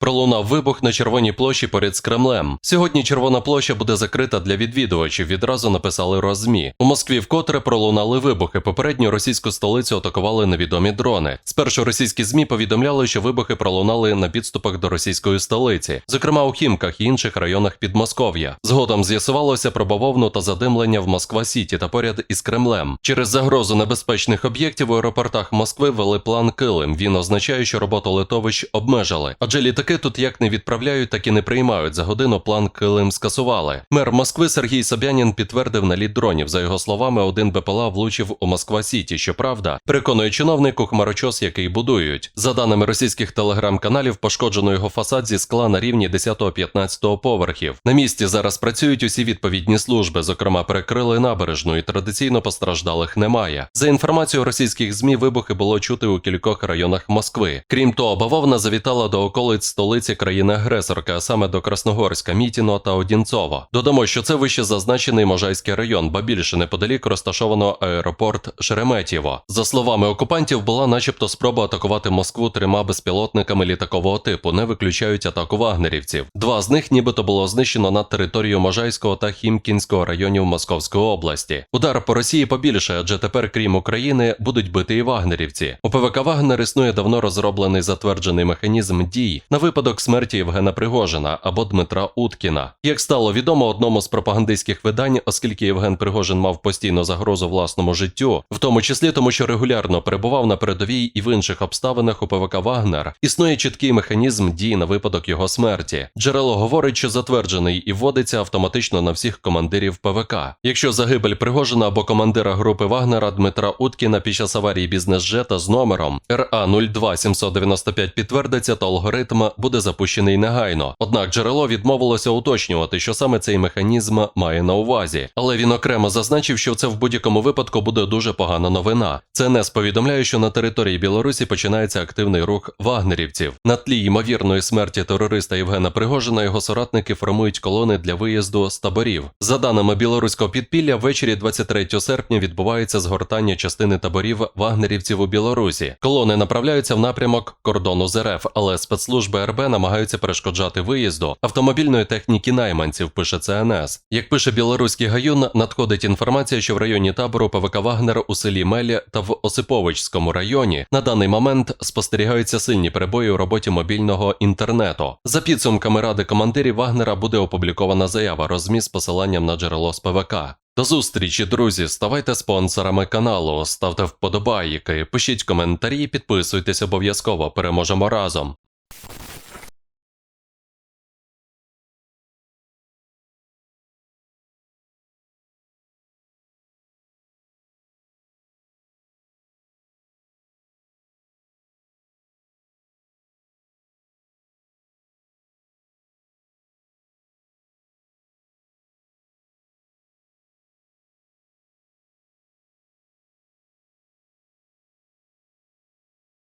Пролунав вибух на червоній площі поряд з Кремлем. Сьогодні червона площа буде закрита для відвідувачів. Відразу написали розмі. У Москві вкотре пролунали вибухи. Попередньо російську столицю атакували невідомі дрони. Спершу російські змі повідомляли, що вибухи пролунали на підступах до російської столиці, зокрема у Хімках і інших районах Підмосков'я. Згодом з'ясувалося про бавовну та задимлення в Москва Сіті та поряд із Кремлем. Через загрозу небезпечних об'єктів у аеропортах Москви ввели план Килим. Він означає, що роботу литовищ обмежили, адже літаки тут як не відправляють, так і не приймають. За годину план Килим скасували. Мер Москви Сергій Собянін підтвердив наліт дронів. За його словами, один БПЛА влучив у Москва Сіті. Щоправда, переконує чиновник у хмарочос, який будують. За даними російських телеграм-каналів, пошкоджено його фасад зі скла на рівні 10-15 поверхів. На місці зараз працюють усі відповідні служби, зокрема, перекрили набережну, і традиційно постраждалих немає. За інформацією російських змі, вибухи було чути у кількох районах Москви. Крім того, бавовна завітала до околиць столиці країни-агресорки, а саме до Красногорська, Мітіно та Одінцова. Додамо, що це вище зазначений Можайський район, ба більше неподалік розташовано аеропорт Шереметьєво. За словами окупантів, була начебто спроба атакувати Москву трьома безпілотниками літакового типу, не виключають атаку вагнерівців. Два з них нібито було знищено над територією Можайського та Хімкінського районів Московської області. Удар по Росії побільше, адже тепер, крім України, будуть бити і вагнерівці. У ПВК Вагнер існує давно розроблений затверджений механізм дій на випадок смерті Євгена Пригожина або Дмитра Уткіна. Як стало відомо одному з пропагандистських видань, оскільки Євген Пригожин мав постійну загрозу власному життю, в тому числі тому, що регулярно перебував на передовій і в інших обставинах у ПВК Вагнер, існує чіткий механізм дій на випадок його смерті. Джерело говорить, що затверджений і вводиться автоматично на всіх командирів ПВК. Якщо загибель Пригожина або командира групи Вагнера Дмитра Уткіна під час аварії бізнес-джета з номером РА 02795 підтвердиться, то алгоритм буде запущений негайно. Однак джерело відмовилося уточнювати, що саме цей механізм має на увазі. Але він окремо зазначив, що це в будь-якому випадку буде дуже погана новина. ЦНС повідомляє, що на території Білорусі починається активний рух вагнерівців. На тлі ймовірної смерті терориста Євгена Пригожина його соратники формують колони для виїзду з таборів. За даними білоруського підпілля, ввечері 23 серпня відбувається згортання частини таборів вагнерівців у Білорусі. Колони направляються в напрямок кордону з РФ, але спецслужби РБ намагаються перешкоджати виїзду автомобільної техніки найманців. Пише ЦНС. Як пише білоруський гаюн, надходить інформація, що в районі табору ПВК Вагнер у селі Мелі та в Осиповичському районі на даний момент спостерігаються сильні перебої у роботі мобільного інтернету. За підсумками ради командирів Вагнера буде опублікована заява розмі з посиланням на джерело з ПВК. До зустрічі, друзі! Ставайте спонсорами каналу, ставте вподобайки, пишіть коментарі, підписуйтесь обов'язково. Переможемо разом.